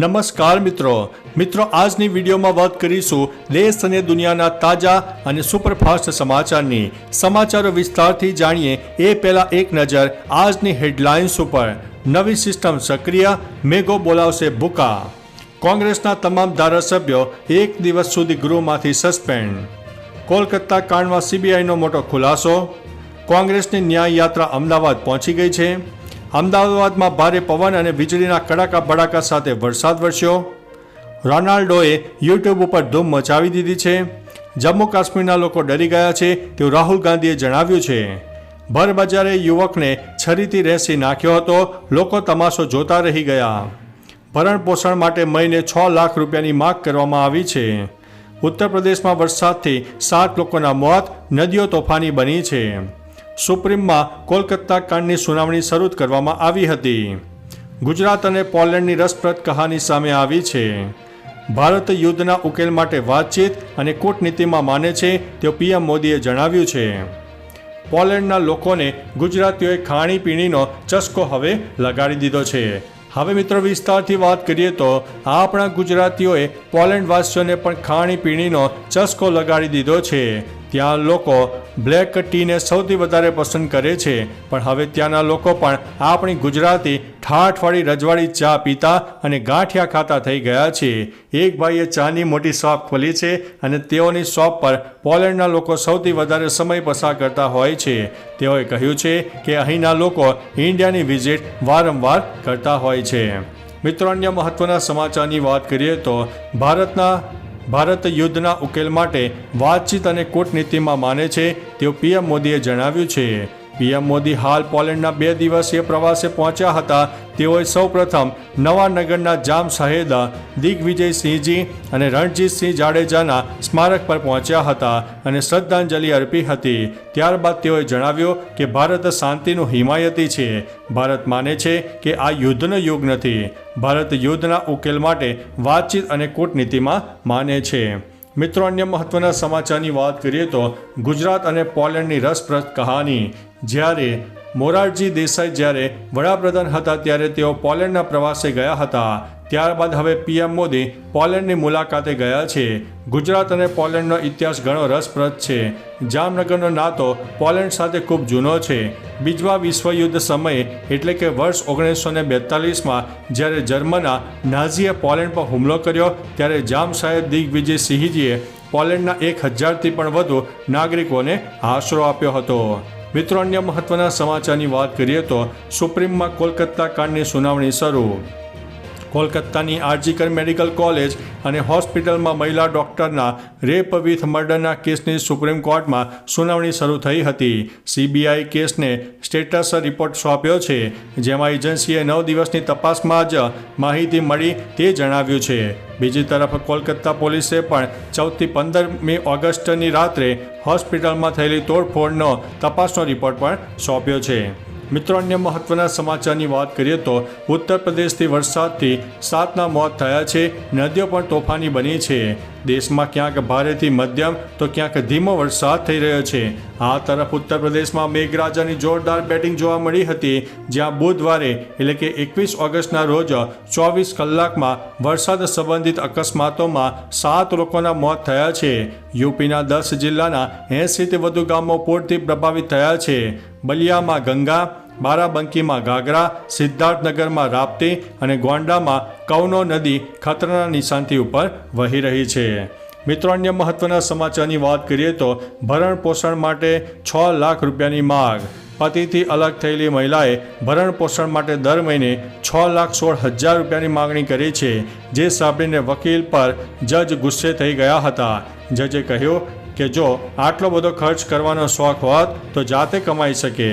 નમસ્કાર મિત્રો. મિત્રો, આજની વિડીયોમાં વાત કરીશું દેશ અને દુનિયાના તાજા અને સુપરફાસ્ટ સમાચારની. સમાચારો વિસ્તારથી જાણીએ એ પહેલા એક નજર આજની હેડલાઇન્સ ઉપર. નવી સિસ્ટમ સક્રિય મેઘો બોલાવશે ભૂકા. કોંગ્રેસના તમામ ધારાસભ્યો એક દિવસ સુધી ગૃહમાંથી સસ્પેન્ડ. કોલકાતા કાંડમાં સીબીઆઈનો મોટો ખુલાસો. કોંગ્રેસની ન્યાય યાત્રા અમદાવાદ પહોંચી ગઈ છે. અમદાવાદમાં ભારે પવન અને વીજળીના કડાકા ભડાકા સાથે વરસાદ વરસ્યો. રોનાલ્ડોએ યુટ્યુબ ઉપર ધૂમ મચાવી દીધી છે. જમ્મુ કાશ્મીરના લોકો ડરી ગયા છે તેવું રાહુલ ગાંધીએ જણાવ્યું છે. ભરબજારે યુવકને છરીથી રેસી નાખ્યો હતો. લોકો તમાશો જોતા રહી ગયા. ભરણ પોષણ માટે મહિને છ લાખ રૂપિયાની માગ કરવામાં આવી છે. ઉત્તર પ્રદેશમાં વરસાદથી સાત લોકોના મોત, નદીઓ તોફાની બની છે. સુપ્રીમમાં કોલકાતા કાંડની સુનાવણી શરૂ કરવામાં આવી હતી. ગુજરાત અને પોલેન્ડની રસપ્રદ કહાની સામે આવી છે. ભારત યુદ્ધના ઉકેલ માટે વાતચીત અને કૂટનીતિમાં માને છે તેવું પીએમ મોદીએ જણાવ્યું છે. પોલેન્ડના લોકોને ગુજરાતીઓએ ખાણીપીણીનો ચસ્કો હવે લગાડી દીધો છે. હવે મિત્રો વિસ્તારથી વાત કરીએ તો આપણા ગુજરાતીઓએ પોલેન્ડવાસીઓને પણ ખાણીપીણીનો ચસ્કો લગાડી દીધો છે. ત્યાં લોકો બ્લેક ટીને સૌથી વધારે પસંદ કરે છે, પણ હવે ત્યાંના લોકો પણ આપણી ગુજરાતી ઠાઠવાળી રજવાડી ચા પીતા અને ગાંઠિયા ખાતા થઈ ગયા છે. એક ભાઈએ ચાની મોટી શોપ ખોલી છે અને તેઓની શોપ પર પોલેન્ડના લોકો સૌથી વધારે સમય પસાર કરતા હોય છે. તેઓએ કહ્યું છે કે અહીંના લોકો ઇન્ડિયાની વિઝિટ વારંવાર કરતા હોય છે. મિત્રો, અન્ય મહત્વના સમાચારની વાત કરીએ તો ભારતના ભારત યુદ્ધના ઉકેલ માટે વાતચીત અને કૂટનીતિમાં માને છે તેવું પીએમ મોદીએ જણાવ્યું છે. પીએમ મોદી હાલ પોલેન્ડના બે દિવસીય પ્રવાસે પહોંચ્યા હતા. તેઓએ સૌપ્રથમ નવાનગરના જામ શહેદા દિગ્વિજયસિંહજી અને રણજીતસિંહ જાડેજાના સ્મારક પર પહોંચ્યા હતા અને શ્રદ્ધાંજલિ અર્પી હતી. ત્યારબાદ તેઓએ જણાવ્યું કે ભારત શાંતિનું હિમાયતી છે. ભારત માને છે કે આ યુદ્ધનો યુગ નથી. ભારત યુદ્ધના ઉકેલ માટે વાતચીત અને કૂટનીતિમાં માને છે. મિત્રો, અન્ય મહત્વના સમાચારની વાત કરીએ તો ગુજરાત અને પોલેન્ડની રસપ્રદ કહાની. જ્યારે મોરારજી દેસાઈ જ્યારે વડાપ્રધાન હતા ત્યારે તેઓ પોલેન્ડના પ્રવાસે ગયા હતા. ત્યારબાદ હવે પીએમ મોદી પોલેન્ડની મુલાકાતે ગયા છે. ગુજરાત અને પોલેન્ડનો ઇતિહાસ ઘણો રસપ્રદ છે. જામનગરનો નાતો પોલેન્ડ સાથે ખૂબ જૂનો છે. બીજવા વિશ્વયુદ્ધ સમયે એટલે કે વર્ષ ઓગણીસો ને બેતાલીસમાં જ્યારે જર્મના નાઝીએ પોલેન્ડ પર હુમલો કર્યો, ત્યારે જામ સાહેબ દિગ્વિજય સિંહજીએ પોલેન્ડના એક હજારથી પણ વધુ નાગરિકોને આશરો આપ્યો હતો. મિત્રો અન્ય મહત્વના સમાચારની વાત કરીએ તો સુપ્રીમમાં કોલકાતા કાંડની સુનાવણી શરૂ. કોલકાતાની આરજીકર મેડિકલ કોલેજ અને હોસ્પિટલમાં મહિલા ડોક્ટરના રેપ વિથ મર્ડરના કેસની સુપ્રીમ કોર્ટમાં સુનાવણી શરૂ થઈ હતી. સીબીઆઈ કેસને સ્ટેટસ રિપોર્ટ સોંપ્યો છે, જેમાં એજન્સીએ નવ દિવસની તપાસમાં જ માહિતી મળી તે જણાવ્યું છે. બીજી તરફ કોલકાતા પોલીસે પણ ચૌદથી પંદરમી ઓગસ્ટની રાત્રે હોસ્પિટલમાં થયેલી તોડફોડનો તપાસનો રિપોર્ટ પણ સોંપ્યો છે. મિત્રો, અન્ય મહત્વના સમાચારની વાત કરીએ તો ઉત્તર પ્રદેશથી વરસાદથી સાતના મોત થયા છે. નદીઓ પણ તોફાની બની છે. દેશમાં ક્યાંક ભારેથી મધ્યમ તો ક્યાંક ધીમો વરસાદ થઈ રહ્યો છે. આ તરફ ઉત્તર પ્રદેશમાં મેઘરાજાની જોરદાર બેટિંગ જોવા મળી હતી, જ્યાં બુધવારે એટલે કે એકવીસ ઓગસ્ટના રોજ ચોવીસ કલાકમાં વરસાદ સંબંધિત અકસ્માતોમાં સાત લોકોના મોત થયા છે. યુપીના દસ જિલ્લાના એંસીથી વધુ ગામો પૂરથી પ્રભાવિત થયા છે. બલિયામાં ગંગા બારાબંકીમાં ઘાઘરા, સિદ્ધાર્થનગરમાં રાપ્તી અને ગોંડામાં કૌનો નદી ખતરાના નિશાનથી ઉપર વહી રહી છે. મિત્રો, અન્ય મહત્વના સમાચારની વાત કરીએ તો ભરણ પોષણ માટે છ લાખ રૂપિયાની માગ. પતિથી અલગ થયેલી મહિલાએ ભરણ પોષણ માટે દર મહિને છ લાખ સોળ હજાર રૂપિયાની માગણી કરી છે, જે સાંભળીને વકીલ પર જજ ગુસ્સે થઈ ગયા હતા. જજે કહ્યું કે જો આટલો બધો ખર્ચ કરવાનો શોખ હોત તો જાતે કમાઈ શકે.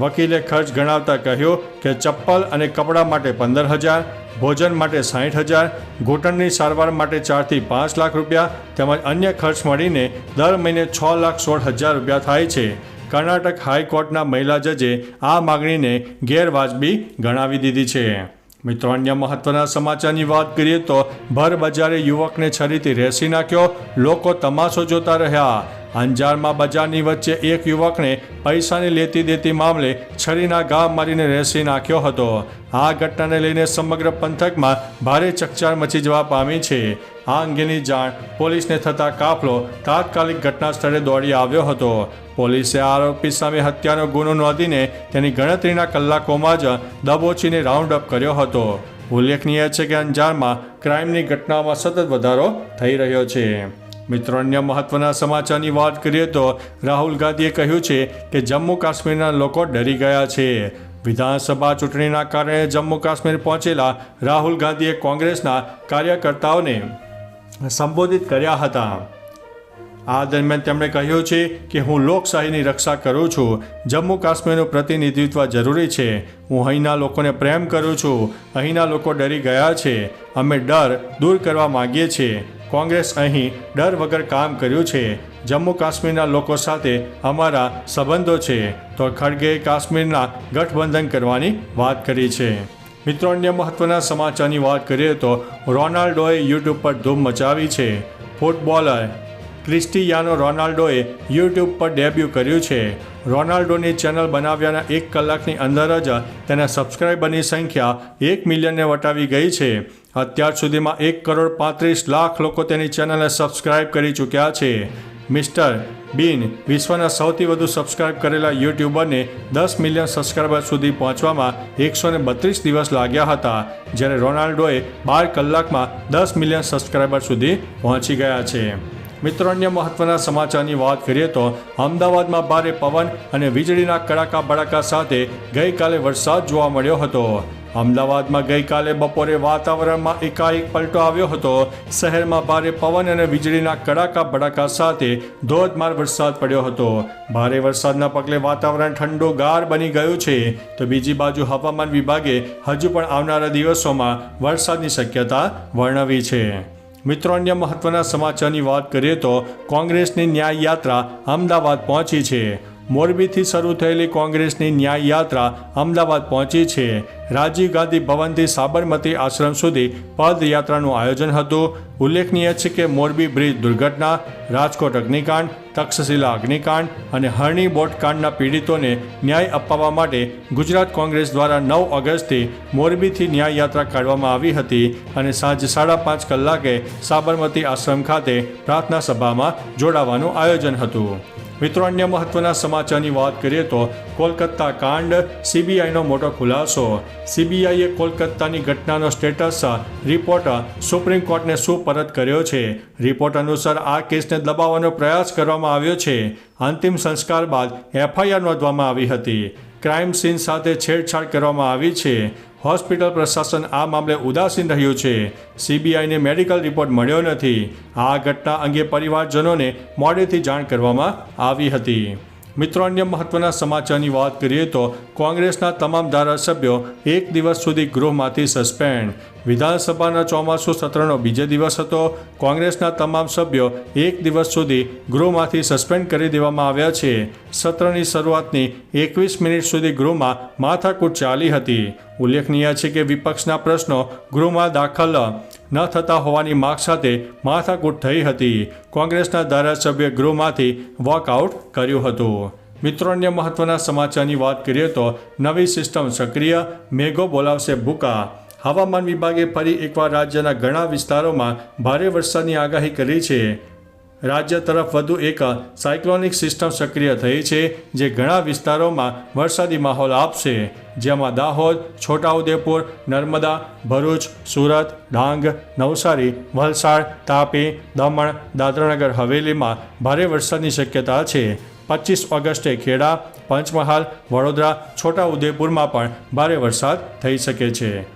વકીલે ખર્ચ ગણાવતા કહ્યું કે ચપ્પલ અને કપડાં માટે પંદર હજાર, ભોજન માટે સાઠ હજાર, ઘૂંટણની સારવાર માટે ચારથી પાંચ લાખ રૂપિયા તેમજ અન્ય ખર્ચ મળીને દર મહિને છ લાખ સોળ હજાર રૂપિયા થાય છે. કર્ણાટક હાઈકોર્ટના મહિલા જજે આ માગણીને ગેરવાજબી ગણાવી દીધી છે. મિત્રો, અન્ય મહત્વના સમાચારની વાત કરીએ તો ભર બજારે યુવકને છરીથી રેસી નાખ્યો. લોકો તમાશો જોતા રહ્યા. અંજારમાં બજારની વચ્ચે એક યુવકને પૈસાની લેતી દેતી મામલે છરીના ઘા મારીને રેસી નાખ્યો હતો. આ ઘટનાને લઈને સમગ્ર પંથકમાં ભારે ચકચાર મચી જવા પામી છે. આ અંગેની જાણ પોલીસને થતાં કાફલો તાત્કાલિક ઘટના સ્થળે દોડી આવ્યો હતો. પોલીસે આરોપી સામે હત્યાનો ગુનો નોંધીને તેની ગણતરીના કલાકોમાં જ દબોચીને રાઉન્ડ અપ કર્યો હતો. ઉલ્લેખનીય છે કે અંજારમાં ક્રાઇમની ઘટનાઓમાં સતત વધારો થઈ રહ્યો છે. મિત્રો, અન્ય મહત્વના સમાચારની વાત કરીએ તો રાહુલ ગાંધીએ કહ્યું છે કે જમ્મુ કાશ્મીરના લોકો ડરી ગયા છે. વિધાનસભા ચૂંટણીના કારણે જમ્મુ કાશ્મીર પહોંચેલા રાહુલ ગાંધીએ કોંગ્રેસના કાર્યકર્તાઓને સંબોધિત કર્યા હતા. આ દરમિયાન તેમણે કહ્યું છે કે હું લોકશાહીની રક્ષા કરું છું. જમ્મુ કાશ્મીરનું પ્રતિનિધિત્વ જરૂરી છે. હું અહીંના લોકોને પ્રેમ કરું છું. અહીંના લોકો ડરી ગયા છે. અમે ડર દૂર કરવા માગીએ છીએ. કોંગ્રેસ અહીં ડર વગર કામ કર્યું છે. જમ્મુ કાશ્મીરના લોકો સાથે અમારા સંબંધો છે. તો ખડગેએ કાશ્મીરના ગઠબંધન કરવાની વાત કરી છે. મિત્રો, અન્ય મહત્વના સમાચારની વાત કરીએ તો રોનાલ્ડોએ યુટ્યુબ પર ધૂમ મચાવી છે. ફૂટબોલર ક્રિસ્ટિયાનો રોનાલ્ડોએ યુટ્યુબ પર ડેબ્યુ કર્યું છે. રોનાલ્ડોની ચેનલ બનાવ્યાના એક કલાકની અંદર જ તેના સબસ્ક્રાઈબરની સંખ્યા એક મિલિયનને વટાવી ગઈ છે. અત્યાર સુધીમાં એક કરોડ પાંત્રીસ લાખ લોકો તેની ચેનલને સબસ્ક્રાઈબ કરી ચૂક્યા છે. મિસ્ટર બીન વિશ્વના સૌથી વધુ સબસ્ક્રાઇબ કરેલા યુટ્યુબરને દસ મિલિયન સબસ્ક્રાઇબર સુધી પહોંચવામાં એકસો બત્રીસ દિવસ લાગ્યા હતા, જ્યારે રોનાલ્ડોએ બાર કલાકમાં દસ મિલિયન સબસ્ક્રાઇબર સુધી પહોંચી ગયા છે. મિત્રો, અન્ય મહત્વના સમાચારની વાત કરીએ તો, અમદાવાદમાં ભારે પવન અને વીજળીના કડાકા બડાકા સાથે ગઈકાલે વરસાદ જોવા મળ્યો હતો. અમદાવાદમાં ગઈકાલે બપોરે વાતાવરણમાં એકાએક પલટો આવ્યો હતો. શહેરમાં ભારે પવન અને વીજળીના કડાકા બડાકા સાથે ધોધમાર વરસાદ પડ્યો હતો. ભારે વરસાદના પગલે વાતાવરણ ઠંડુ ગાર બની ગયું છે. તો બીજી બાજુ હવામાન વિભાગે હજુ પણ આવનારા દિવસોમાં વરસાદની શક્યતા વર્ણવી છે. મિત્રો, અન્ય મહત્વના સમાચારની વાત કરીએ તો કોંગ્રેસની ન્યાય યાત્રા અમદાવાદ પહોંચી છે. મોરબીથી શરૂ થયેલી કોંગ્રેસની ન્યાય યાત્રા અમદાવાદ પહોંચી છે. રાજીવ ગાંધી ભવનથી સાબરમતી આશ્રમ સુધી પદયાત્રાનું આયોજન હતું. ઉલ્લેખનીય છે કે મોરબી બ્રિજ દુર્ઘટના, રાજકોટ અગ્નિકાંડ, તક્ષશિલા અગ્નિકાંડ અને હરણી બોટકાંડના પીડિતોને ન્યાય અપાવવા માટે ગુજરાત કોંગ્રેસ દ્વારા નવ ઓગસ્ટથી મોરબીથી ન્યાય યાત્રા કાઢવામાં આવી હતી અને સાંજે સાડા પાંચ કલાકે સાબરમતી આશ્રમ ખાતે પ્રાર્થના સભામાં જોડાવાનું આયોજન હતું. મિત્રો, અન્ય મહત્વના સમાચારની વાત કરીએ તો કોલકાતા કાંડ, સીબીઆઈનો મોટો ખુલાસો. સીબીઆઈએ કોલકાતાની ઘટનાનો સ્ટેટસ રિપોર્ટ સુપ્રીમ કોર્ટને સુપરત કર્યો છે. રિપોર્ટ અનુસાર આ કેસને દબાવવાનો પ્રયાસ કરવામાં આવ્યો છે. અંતિમ સંસ્કાર બાદ એફઆઈઆર નોંધવામાં આવી હતી. ક્રાઇમ સીન સાથે છેડછાડ કરવામાં આવી છે. હોસ્પિટલ પ્રશાસન આ મામલે ઉદાસીન રહ્યું છે. સીબીઆઈને મેડિકલ રિપોર્ટ મળ્યો નથી. આ ઘટના અંગે પરિવારજનોને મોડેથી જાણ કરવામાં આવી હતી. મિત્રો, અન્ય મહત્વના સમાચારની વાત કરીએ તો કોંગ્રેસના તમામ ધારાસભ્યો એક દિવસ સુધી ગૃહમાંથી સસ્પેન્ડ. વિધાનસભાના ચોમાસુ સત્રનો બીજો દિવસ હતો. કોંગ્રેસના તમામ સભ્યો એક દિવસ સુધી ગૃહમાંથી સસ્પેન્ડ કરી દેવામાં આવ્યા છે. સત્રની શરૂઆતની એકવીસ મિનિટ સુધી ગૃહમાં માથાકૂટ ચાલી હતી. ઉલ્લેખનીય છે કે વિપક્ષના પ્રશ્નો ગૃહમાં દાખલ ન થતા હોવાની માગ સાથે માથાકૂટ થઈ હતી. કોંગ્રેસના ધારાસભ્ય ગૃહમાંથી વોકઆઉટ કર્યું હતું. મિત્રો, અન્ય મહત્વના સમાચારની વાત કરીએ તો નવી સિસ્ટમ સક્રિય, મેઘો બોલાવશે ભૂકા. હવામાન વિભાગે ફરી એકવાર રાજ્યના ઘણા વિસ્તારોમાં ભારે વરસાદની આગાહી કરી છે. રાજ્ય તરફ વધુ એક સાયક્લોનિક સિસ્ટમ સક્રિય થઈ છે, જે ઘણા વિસ્તારોમાં વરસાદી માહોલ આપશે. જેમાં દાહોદ, છોટાઉદેપુર, નર્મદા, ભરૂચ, સુરત, ડાંગ, નવસારી, વલસાડ, તાપી, દમણ, દાદરાનગર, હવેલીમાં ભારે વરસાદની શક્યતા છે. પચીસ ઓગસ્ટે ખેડા, પંચમહાલ, વડોદરા, છોટાઉદેપુરમાં પણ ભારે વરસાદ થઈ શકે છે.